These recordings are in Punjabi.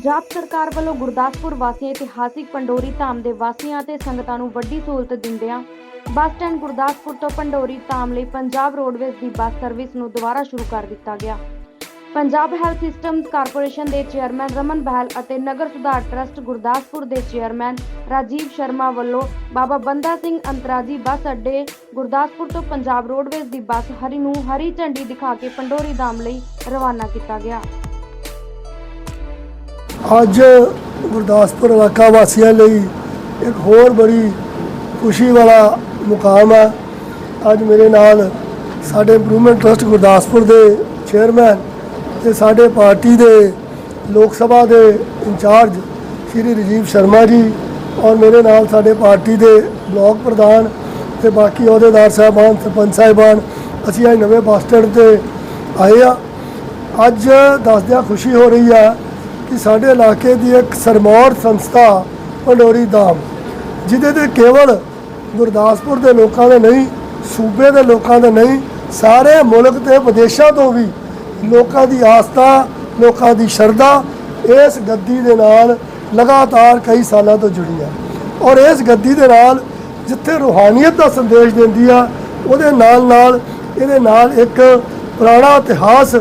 ਪੰਜਾਬ ਸਰਕਾਰ ਵੱਲੋਂ ਗੁਰਦਾਸਪੁਰ ਵਾਸੀਆਂ ਇਤਿਹਾਸਿਕ ਪੰਡੋਰੀ ਧਾਮ ਦੇ ਵਾਸੀਆਂ ਅਤੇ ਸੰਗਤਾਂ ਨੂੰ ਵੱਡੀ ਸਹੂਲਤ ਦਿੰਦਿਆਂ ਬੱਸ ਸਟੈਂਡ ਗੁਰਦਾਸਪੁਰ ਤੋਂ ਪੰਡੋਰੀ ਧਾਮ ਲਈ ਪੰਜਾਬ ਰੋਡਵੇਜ਼ ਦੀ ਬੱਸ ਸਰਵਿਸ ਨੂੰ ਦੁਬਾਰਾ ਸ਼ੁਰੂ ਕਰ ਦਿੱਤਾ ਗਿਆ। ਪੰਜਾਬ ਹੈਲਥ ਸਿਸਟਮਜ਼ ਕਾਰਪੋਰੇਸ਼ਨ ਦੇ ਚੇਅਰਮੈਨ ਰਮਨ ਬਹਿਲ ਅਤੇ ਨਗਰ ਸੁਧਾਰ ਟਰਸਟ ਗੁਰਦਾਸਪੁਰ ਦੇ ਚੇਅਰਮੈਨ ਰਾਜੀਵ ਸ਼ਰਮਾ ਵੱਲੋਂ ਬਾਬਾ ਬੰਦਾ ਸਿੰਘ ਅੰਤਰਾਜੀ ਬੱਸ ਅੱਡੇ, ਗੁਰਦਾਸਪੁਰ ਤੋਂ ਪੰਜਾਬ ਰੋਡਵੇਜ਼ ਦੀ ਬੱਸ ਹਰੀ ਨੂੰ ਹਰੀ ਝੰਡੀ ਦਿਖਾ ਕੇ ਪੰਡੋਰੀ ਧਾਮ ਲਈ ਰਵਾਨਾ ਕੀਤਾ ਗਿਆ। ਅੱਜ ਗੁਰਦਾਸਪੁਰ ਇਲਾਕਾ ਵਾਸੀਆਂ ਲਈ ਇੱਕ ਹੋਰ ਬੜੀ ਖੁਸ਼ੀ ਵਾਲਾ ਮੁਕਾਮ ਹੈ। ਅੱਜ ਮੇਰੇ ਨਾਲ ਸਾਡੇ ਇੰਪਰੂਵਮੈਂਟ ਟਰਸਟ ਗੁਰਦਾਸਪੁਰ ਦੇ ਚੇਅਰਮੈਨ ਤੇ ਸਾਡੇ ਪਾਰਟੀ ਦੇ ਲੋਕ ਸਭਾ ਦੇ ਇੰਚਾਰਜ ਸ਼੍ਰੀ ਰਜੀਵ ਸ਼ਰਮਾ ਜੀ ਔਰ ਮੇਰੇ ਨਾਲ ਸਾਡੇ ਪਾਰਟੀ ਦੇ ਬਲਾਕ ਪ੍ਰਧਾਨ ਤੇ ਬਾਕੀ ਅਹੁਦੇਦਾਰ ਸਾਹਿਬਾਨ, ਸਰਪੰਚ ਸਾਹਿਬਾਨ, ਅਸੀਂ ਅੱਜ ਨਵੇਂ ਬੱਸ ਸਟੈਂਡ ਤੇ ਆਏ ਆ ਅੱਜ ਦੱਸਦਿਆਂ ਖੁਸ਼ੀ ਹੋ ਰਹੀ ਆ ਕਿ ਸਾਡੇ ਇਲਾਕੇ ਦੀ ਇੱਕ ਸਰਮੌਰ ਸੰਸਥਾ, ਪੰਡੋਰੀ ਧਾਮ, ਜਿਹਦੇ ਤੇ ਕੇਵਲ ਗੁਰਦਾਸਪੁਰ ਦੇ ਲੋਕਾਂ ਦੇ ਨਹੀਂ, ਸੂਬੇ ਦੇ ਲੋਕਾਂ ਦੇ ਨਹੀਂ, ਸਾਰੇ ਮੁਲਕ ਤੇ ਵਿਦੇਸ਼ਾਂ ਤੋਂ ਵੀ ਲੋਕਾਂ ਦੀ ਆਸਥਾ, ਲੋਕਾਂ ਦੀ ਸ਼ਰਧਾ ਇਸ ਗੱਦੀ ਦੇ ਨਾਲ ਲਗਾਤਾਰ ਕਈ ਸਾਲਾਂ ਤੋਂ ਜੁੜੀ ਹੈ। ਔਰ ਇਸ ਗੱਦੀ ਦੇ ਨਾਲ ਜਿੱਥੇ ਰੂਹਾਨੀਅਤ ਦਾ ਸੰਦੇਸ਼ ਦਿੰਦੀ ਆ, ਉਹਦੇ ਨਾਲ ਨਾਲ ਇਹਦੇ ਨਾਲ ਇੱਕ ਪੁਰਾਣਾ ਇਤਿਹਾਸ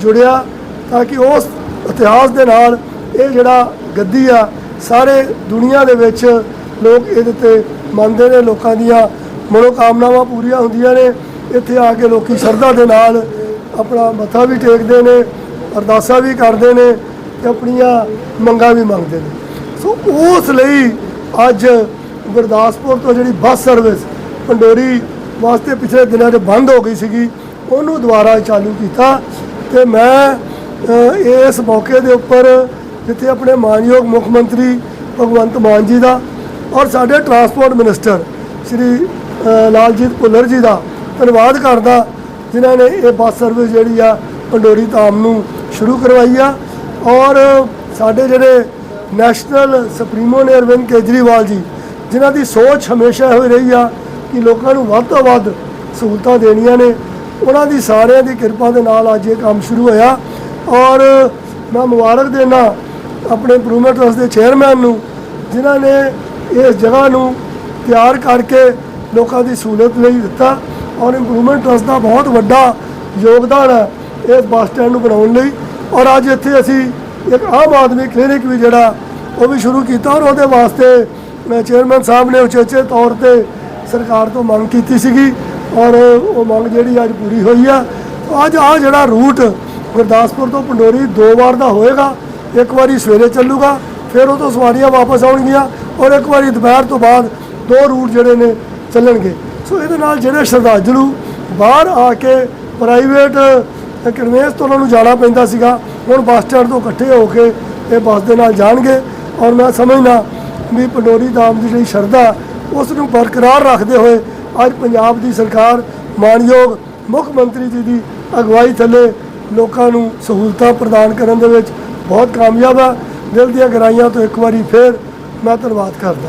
ਜੁੜਿਆ ਤਾਂ ਕਿ ਉਸ ਇਤਿਹਾਸ ਦੇ ਨਾਲ ਇਹ ਜਿਹੜਾ ਗੱਦੀ ਆ, ਸਾਰੇ ਦੁਨੀਆ ਦੇ ਵਿੱਚ ਲੋਕ ਇਹਦੇ ਤੇ ਮੰਨਦੇ ਨੇ, ਲੋਕਾਂ ਦੀਆਂ ਮਨੋਕਾਮਨਾਵਾਂ ਪੂਰੀਆਂ ਹੁੰਦੀਆਂ ਨੇ। ਇੱਥੇ ਆ ਕੇ ਲੋਕੀ ਸ਼ਰਧਾ ਦੇ ਨਾਲ ਆਪਣਾ ਮੱਥਾ ਵੀ ਟੇਕਦੇ ਨੇ, ਅਰਦਾਸਾਂ ਵੀ ਕਰਦੇ ਨੇ ਤੇ ਆਪਣੀਆਂ ਮੰਗਾਂ ਵੀ ਮੰਗਦੇ ਨੇ। ਸੋ ਉਸ ਲਈ ਅੱਜ ਗੁਰਦਾਸਪੁਰ ਤੋਂ ਜਿਹੜੀ ਬੱਸ ਸਰਵਿਸ ਪੰਡੋਰੀ ਵਾਸਤੇ ਪਿਛਲੇ ਦਿਨਾਂ 'ਚ ਬੰਦ ਹੋ ਗਈ ਸੀਗੀ, ਉਹਨੂੰ ਦੁਬਾਰਾ ਚਾਲੂ ਕੀਤਾ ਤੇ ਮੈਂ ਇਸ ਮੌਕੇ ਦੇ ਉੱਪਰ ਜਿੱਥੇ ਆਪਣੇ ਮਾਨਯੋਗ ਮੁੱਖ ਮੰਤਰੀ ਭਗਵੰਤ ਮਾਨ ਜੀ ਦਾ ਔਰ ਸਾਡੇ ਟਰਾਂਸਪੋਰਟ ਮਿਨਿਸਟਰ ਸ਼੍ਰੀ ਲਾਲਜੀਤ ਭੁੱਲਰ ਜੀ ਦਾ ਧੰਨਵਾਦ ਕਰਦਾ ਜਿਨ੍ਹਾਂ ਨੇ ਇਹ ਬੱਸ ਸਰਵਿਸ ਜਿਹੜੀ ਆ ਪੰਡੋਰੀ ਧਾਮ ਨੂੰ ਸ਼ੁਰੂ ਕਰਵਾਈ ਆ। ਔਰ ਸਾਡੇ ਜਿਹੜੇ ਨੈਸ਼ਨਲ ਸੁਪਰੀਮੋ ਨੇ ਅਰਵਿੰਦ ਕੇਜਰੀਵਾਲ ਜੀ, ਜਿਨ੍ਹਾਂ ਦੀ ਸੋਚ ਹਮੇਸ਼ਾ ਹੋਈ ਰਹੀ ਆ ਕਿ ਲੋਕਾਂ ਨੂੰ ਵੱਧ ਤੋਂ ਵੱਧ ਸਹੂਲਤਾਂ ਦੇਣੀਆਂ ਨੇ, ਉਹਨਾਂ ਦੀ ਸਾਰਿਆਂ ਦੀ ਕਿਰਪਾ ਦੇ ਨਾਲ ਅੱਜ ਇਹ ਕੰਮ ਸ਼ੁਰੂ ਹੋਇਆ। ਔਰ ਮੈਂ ਮੁਬਾਰਕ ਦੇਣਾ ਆਪਣੇ ਇੰਪਰੂਵਮੈਂਟ ਟਰਸਟ ਦੇ ਚੇਅਰਮੈਨ ਨੂੰ, ਜਿਨ੍ਹਾਂ ਨੇ ਇਸ ਜਗ੍ਹਾ ਨੂੰ ਤਿਆਰ ਕਰਕੇ ਲੋਕਾਂ ਦੀ ਸਹੂਲਤ ਲਈ ਦਿੱਤਾ। ਔਰ ਇੰਪਰੂਵਮੈਂਟ ਟਰਸਟ ਦਾ ਬਹੁਤ ਵੱਡਾ ਯੋਗਦਾਨ ਹੈ ਇਸ ਬੱਸ ਸਟੈਂਡ ਨੂੰ ਬਣਾਉਣ ਲਈ। ਔਰ ਅੱਜ ਇੱਥੇ ਅਸੀਂ ਇੱਕ ਆਮ ਆਦਮੀ ਕਲੀਨਿਕ ਵੀ ਜਿਹੜਾ, ਉਹ ਵੀ ਸ਼ੁਰੂ ਕੀਤਾ। ਔਰ ਉਹਦੇ ਵਾਸਤੇ ਮੈਂ ਚੇਅਰਮੈਨ ਸਾਹਿਬ ਨੇ ਉਚੇਚੇ ਤੌਰ ਤੇ ਸਰਕਾਰ ਤੋਂ ਮੰਗ ਕੀਤੀ ਸੀਗੀ। ਔਰ ਉਹ ਮੰਗ ਜਿਹੜੀ ਅੱਜ ਪੂਰੀ ਹੋਈ ਆ। ਅੱਜ ਆ ਜਿਹੜਾ ਰੂਟ ਗੁਰਦਾਸਪੁਰ ਤੋਂ ਪੰਡੋਰੀ ਦੋ ਵਾਰ ਦਾ ਹੋਏਗਾ, ਇੱਕ ਵਾਰੀ ਸਵੇਰੇ ਚੱਲੂਗਾ, ਫਿਰ ਉਹ ਤੋਂ ਸਵਾਰੀਆਂ ਵਾਪਸ ਆਉਣਗੀਆਂ ਔਰ ਇੱਕ ਵਾਰੀ ਦੁਪਹਿਰ ਤੋਂ ਬਾਅਦ ਦੋ ਰੂਟ ਜਿਹੜੇ ਨੇ ਚੱਲਣਗੇ। ਸੋ ਇਹਦੇ ਨਾਲ ਜਿਹੜੇ ਸ਼ਰਧਾਲੂ ਬਾਹਰ ਆ ਕੇ ਪ੍ਰਾਈਵੇਟ ਕਨਵੇਂਸ ਤੋਂ ਉਹਨਾਂ ਨੂੰ ਜਾਣਾ ਪੈਂਦਾ ਸੀਗਾ, ਹੁਣ ਬੱਸ ਸਟੈਂਡ ਤੋਂ ਇਕੱਠੇ ਹੋ ਕੇ ਇਹ ਬੱਸ ਦੇ ਨਾਲ ਜਾਣਗੇ ਔਰ ਮੈਂ ਸਮਝਦਾ ਵੀ ਪੰਡੋਰੀ ਧਾਮ ਦੀ ਜਿਹੜੀ ਸ਼ਰਧਾ, ਉਸ ਨੂੰ ਬਰਕਰਾਰ ਰੱਖਦੇ ਹੋਏ ਅੱਜ ਪੰਜਾਬ ਦੀ ਸਰਕਾਰ, ਮਾਨਯੋਗ ਮੁੱਖ ਮੰਤਰੀ ਜੀ ਦੀ ਅਗਵਾਈ ਥੱਲੇ ਲੋਕਾਂ ਨੂੰ ਸਹੂਲਤਾਂ ਪ੍ਰਦਾਨ ਕਰਨ ਦੇ ਵਿੱਚ ਬਹੁਤ ਕਾਮਯਾਬ ਆ। ਦਿਲ ਦੀਆਂ ਗਹਿਰਾਈਆਂ ਤੋਂ ਇੱਕ ਵਾਰੀ ਫੇਰ ਮੈਂ ਧੰਨਵਾਦ ਕਰਦਾ।